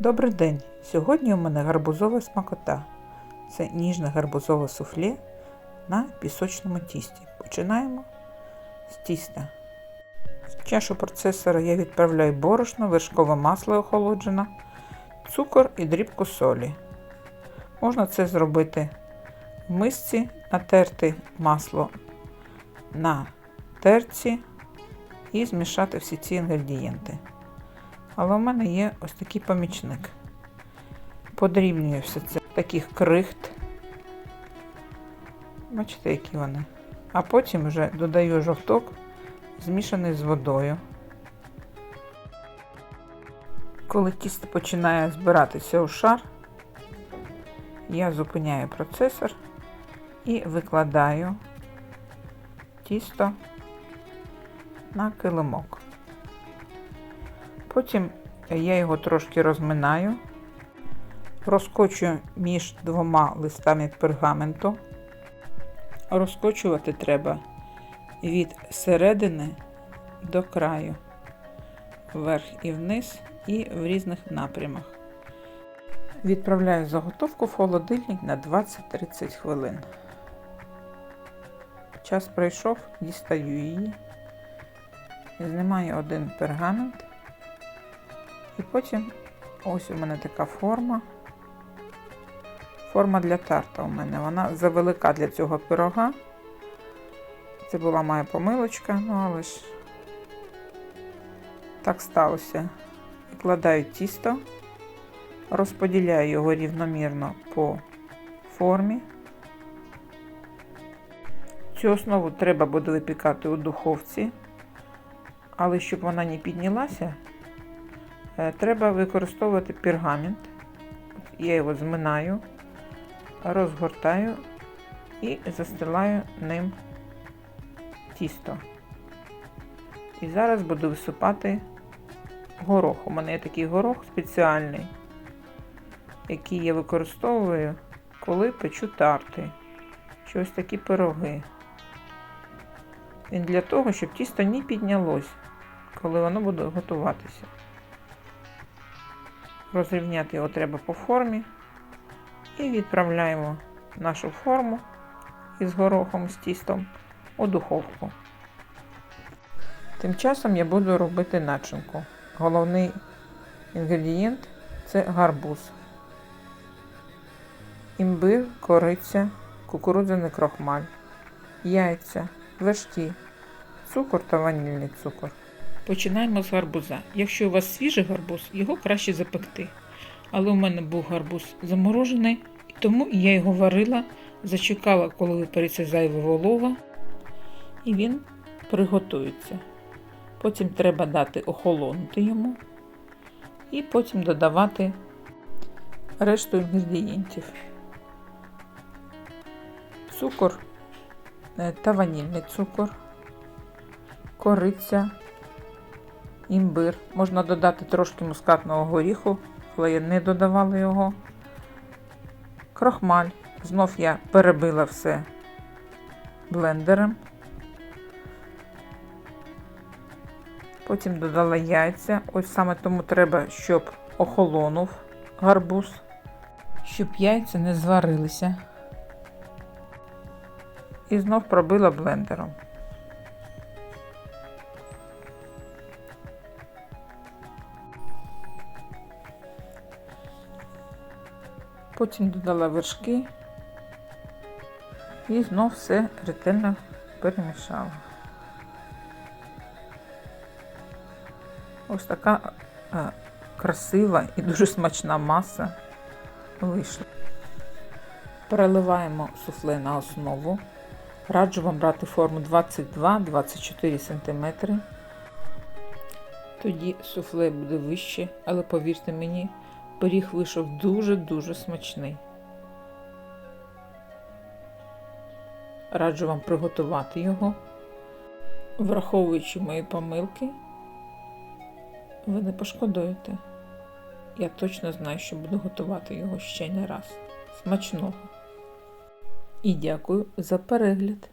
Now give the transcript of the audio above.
Добрий день! Сьогодні у мене гарбузова смакота. Це ніжне гарбузове суфле на пісочному тісті. Починаємо з тіста. В чашу процесора я відправляю борошно, вершкове масло охолоджене, цукор і дрібку солі. Можна це зробити в мисці, натерти масло на терці і змішати всі ці інгредієнти. Але в мене є ось такий помічник. Подрібнюю все це таких крихт. Бачите, які вони. А потім вже додаю жовток, змішаний з водою. Коли тісто починає збиратися у шар, я зупиняю процесор і викладаю тісто на килимок. Потім я його трошки розминаю, розкочую між двома листами пергаменту. Розкочувати треба від середини до краю, вверх і вниз, і в різних напрямах. Відправляю заготовку в холодильник на 20-30 хвилин. Час пройшов, дістаю її, знімаю один пергамент. І потім ось у мене така форма. Форма для тарта у мене. Вона завелика для цього пирога. Це була моя помилочка, ну але ж так сталося. Викладаю тісто, розподіляю його рівномірно по формі. Цю основу треба буде випікати у духовці, але щоб вона не піднялася, Треба використовувати пергамент. Я його зминаю, розгортаю і застилаю ним тісто. І зараз буду висипати горох. У мене є такий горох спеціальний, який я використовую, коли печу тарти. Чи ось такі пироги. Він для того, щоб тісто не піднялось, коли воно буде готуватися. Розрівняти його треба по формі. І відправляємо нашу форму із горохом, з тістом у духовку. Тим часом я буду робити начинку. Головний інгредієнт це гарбуз, імбир, кориця, кукурудзяний крохмаль, яйця, вершки, цукор та ванільний цукор. Починаємо з гарбуза. Якщо у вас свіжий гарбуз, його краще запекти. Але у мене був гарбуз заморожений, тому я його варила, зачекала, коли випариться зайва волога, і він приготується. Потім треба дати охолонути йому, і потім додавати решту інгредієнтів. Цукор е, та ванільний цукор, кориця імбир. Можна додати трошки мускатного горіху, але я не додавала його. Крохмаль. Знов я перебила все блендером. Потім додала яйця. Ось саме тому треба, щоб охолонув гарбуз, щоб яйця не зварилися. І знов пробила блендером. Потім додала вершки і знов все ретельно перемішала. Ось така е, красива і дуже смачна маса вийшла. Переливаємо суфле на основу. Раджу вам брати форму 22-24 см. Тоді суфле буде вище, але повірте мені, пиріг вийшов дуже-дуже смачний. Раджу вам приготувати його. Враховуючи мої помилки, ви не пошкодуєте. Я точно знаю, що буду готувати його ще не раз. Смачного! І дякую за перегляд!